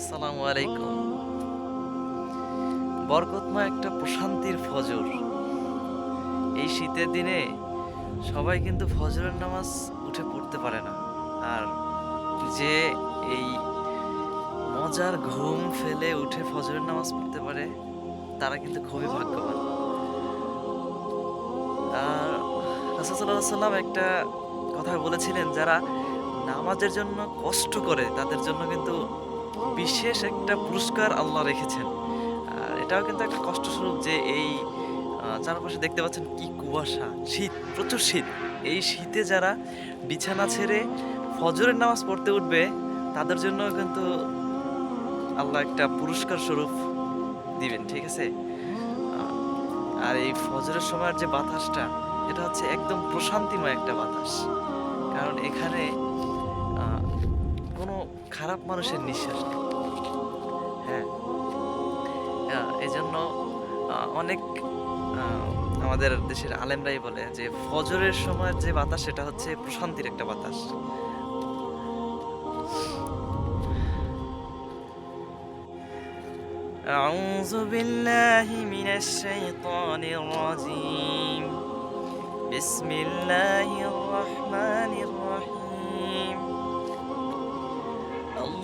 আসসালামু আলাইকুম। বরকতময় একটা প্রশান্তির ফজর। এই শীতের দিনে সবাই কিন্তু ফজরের নামাজ উঠে পড়তে পারে না। আর যে এই মজার ঘুম ফেলে উঠে ফজরের নামাজ পড়তে পারে, তারা কিন্তু খুবই ভাগ্যবান। আর সাল্লাম একটা কথা বলেছিলেন, যারা নামাজের জন্য কষ্ট করে, তাদের জন্য কিন্তু বিশেষ একটা পুরস্কার আল্লাহ রেখেছেন। আর এটাও কিন্তু একটা কষ্ট স্বরূপ যে এই চারপাশে দেখতে পাচ্ছেন কি কুয়াশা, শীত, প্রচুর শীত। এই শীতে যারা বিছানা ছেড়ে ফজরের নামাজ পড়তে উঠবে, তাদের জন্য কিন্তু আল্লাহ একটা পুরস্কার স্বরূপ দিবেন, ঠিক আছে? আর এই ফজরের সময়ের যে বাতাসটা, এটা হচ্ছে একদম প্রশান্তিময় একটা বাতাস। কারণ এখানে খারাপ মানুষের নিঃশ্বাস নেই হ্যাঁ হ্যাঁ, এই জন্য আহ, অনেক আহ, আমাদের দেশের আলেমরাই বলে যে ফজরের সময় যে বাতাস সেটা হচ্ছে প্রশান্তির একটা বাতাস أعوذ بالله من الشيطان الرجيم بسم الله الرحمن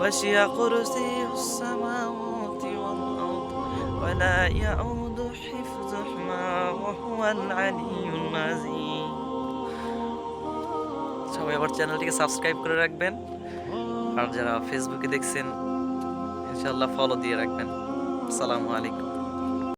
وسع كرسيه السماوات والأرض ولا يعود حفظهما وهو العلي العظيم সবাই আবার চ্যানেলটিকে সাবস্ক্রাইব করে রাখবেন আর যারা ফেসবুকে দেখছেন ইনশাআল্লাহ ফলো দিয়ে রাখবেন আসসালামু আলাইকুম